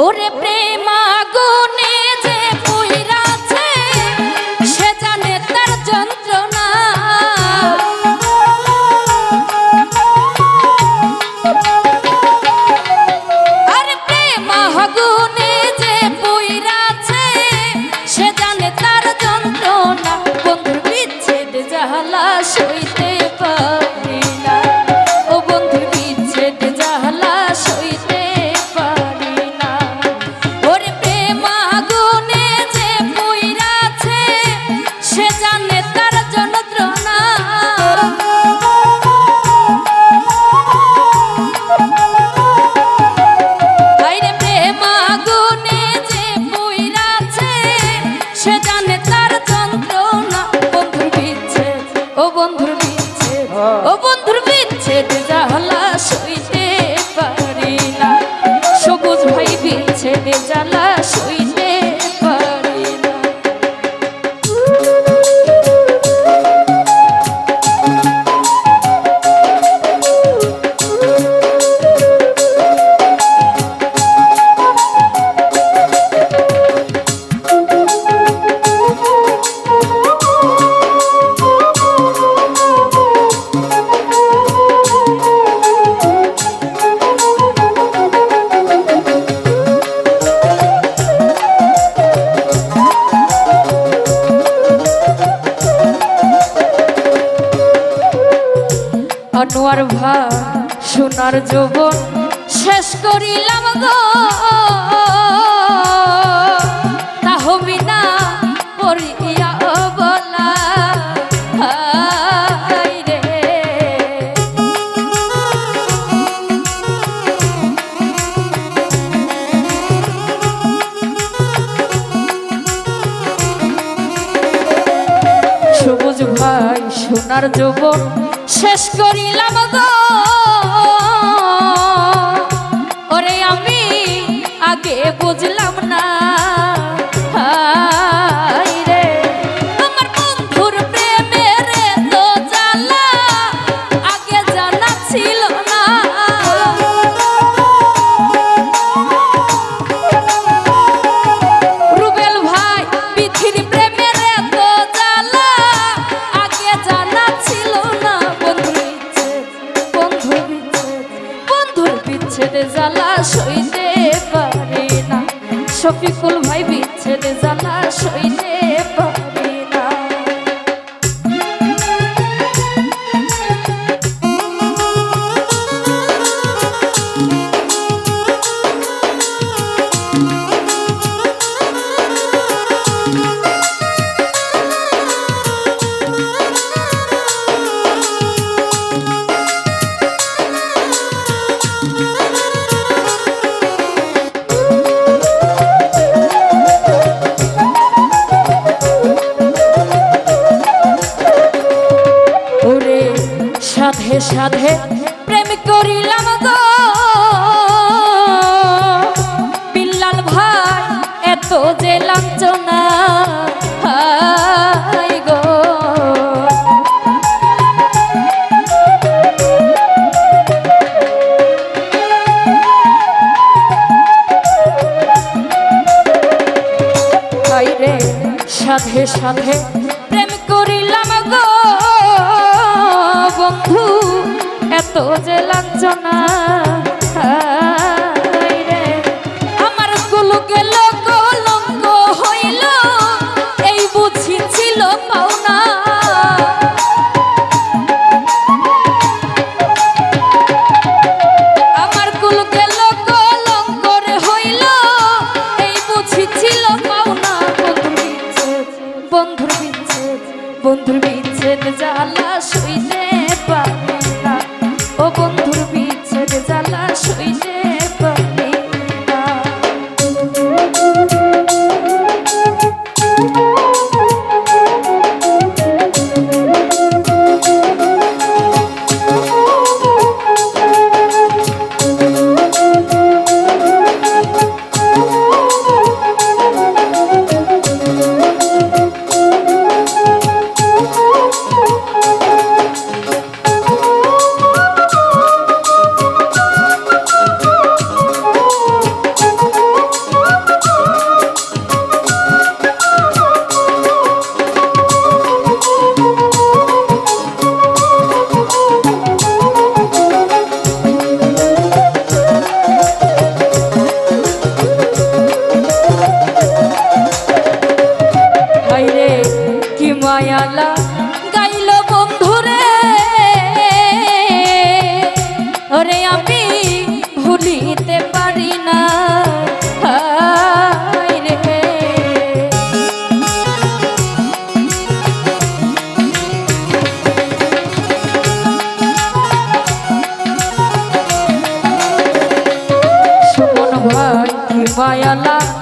ওরে প্রেমা গুনে যে পুইরাছে সে জানে তার যন্ত্রণা। আর প্রেমা গুনে আনোয়ার ভা সোনার যৌবন শেষ করিলাম গো। সোনার যুব শেষ করিলাম গো। ওরে আমি আগে বুঝলাম না। শফিকুল ভাই বিচ্ছেদ জ্বালা শৈলে সাথে সাথে প্রেম করিলাম গো। বন্ধু এত যে লাঞ্চনা জ্বালা জালা